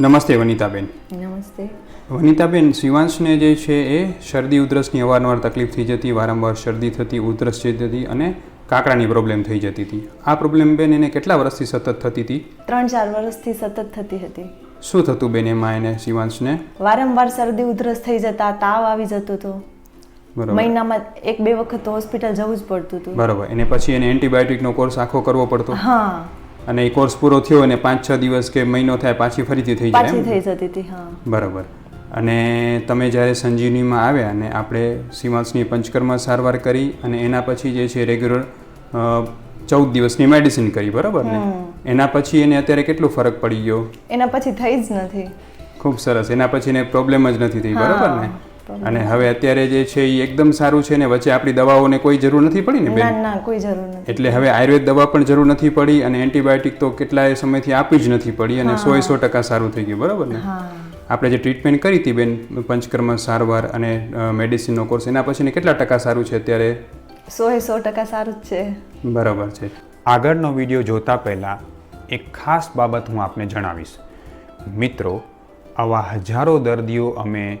નમસ્તે વનિતાબેન. નમસ્તે. વનિતાબેન શિવાંશને જે છે એ શરદી ઉધરસની અવારનવાર તકલીફ થઈ જતી વારંવાર શરદી થતી ઉધરસ થઈ જતી અને કાકડાની પ્રોબ્લેમ થઈ જતી હતી. આ પ્રોબ્લેમ બેન એને કેટલા વર્ષથી સતત થતી હતી? ત્રણ ચાર વર્ષથી સતત થતી હતી. શું થતું બેન એમાં એને શિવાંશને? વારંવાર શરદી ઉધરસ થઈ જતા તાવ આવી જતો હતો બરોબર. મહિનામાં એક બે વખત તો હોસ્પિટલ જવું જ પડતું હતું. બરોબર. એને પછી એને એન્ટીબાયોટિકનો કોર્સ આખો કરવો પડતો? હા. અને એ કોર્સ પૂરો થયો અને પાંચ છ દિવસ કે મહિનો થાય પાછી ફરીથી થઈ જાય પાછી? થઈ જતી હતી હા. બરાબર. અને તમે જ્યારે સંજીવનીમાં આવ્યા અને આપણે સીમાંસની પંચકર્મ સારવાર કરી અને એના પછી જે છે રેગ્યુલર ચૌદ દિવસની મેડિસિન કરી બરાબર ને? એના પછી એને અત્યારે કેટલો ફરક પડી ગયો? એના પછી થઈ જ નથી. ખૂબ સરસ. એના પછી એને પ્રોબ્લેમ જ નથી થઈ બરાબર ને? અને હવે અત્યારે જે છે એ એકદમ સારું છે ને વચ્ચે આપણી દવાઓને કોઈ જરૂર નથી પડી ને બેન? ના કોઈ જરૂર નથી. એટલે હવે આયુર્વેદ દવા પણ જરૂર નથી પડી અને એન્ટીબાયોટિક તો કેટલાય સમયથી આપી જ નથી પડી અને સો સો ટકા સારું થઈ ગયું બરાબર ને? આપણે જે ટ્રીટમેન્ટ કરી હતી બેન પંચકર્મ સારવાર અને મેડિસિનનો કોર્સ એના પછીને કેટલા ટકા સારું છે અત્યારે? સો એ સો ટકા સારું જ છે. બરાબર છે. આગળનો વીડિયો જોતા પહેલાં એક ખાસ બાબત હું આપને જણાવીશ. મિત્રો આવા હજારો દર્દીઓ અમે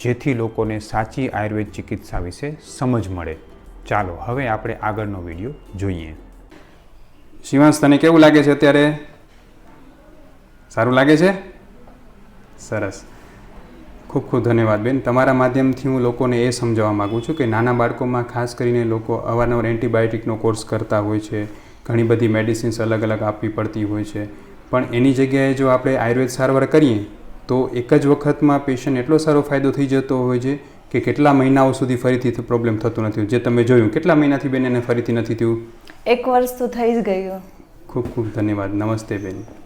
જેથી લોકોને સાચી આયુર્વેદ ચિકિત્સા વિશે સમજ મળે. ચાલો, હવે આપણે આગળનો વીડિયો જોઈએ. શિવાંશ, તને કેવું લાગે છે અત્યારે? સારું લાગે છે? સરસ. ખૂબ ખૂબ ધન્યવાદ બેન. તમારા માધ્યમથી હું લોકોને એ સમજાવવા માગું છું કે નાના બાળકોમાં ખાસ કરીને લોકો અવારનવાર એન્ટીબાયોટિકનો કોર્સ કરતા હોય છે, ઘણી બધી મેડિસિન્સ અલગ અલગ આપવી પડતી હોય છે. પણ એની જગ્યાએ જો આપણે આયુર્વેદ સારવાર કરીએ તો એક જ વખતમાં પેશન્ટ એટલો સારો ફાયદો થઈ જતો હોય છે કે કેટલા મહિનાઓ સુધી ફરીથી પ્રોબ્લેમ થતો નથી જે તમે જોયું કેટલા મહિનાથી બેન એને ફરીથી નથી થયું? એક વર્ષ તો થઈ જ ગયું. ખૂબ ખૂબ ધન્યવાદ. નમસ્તે બેન.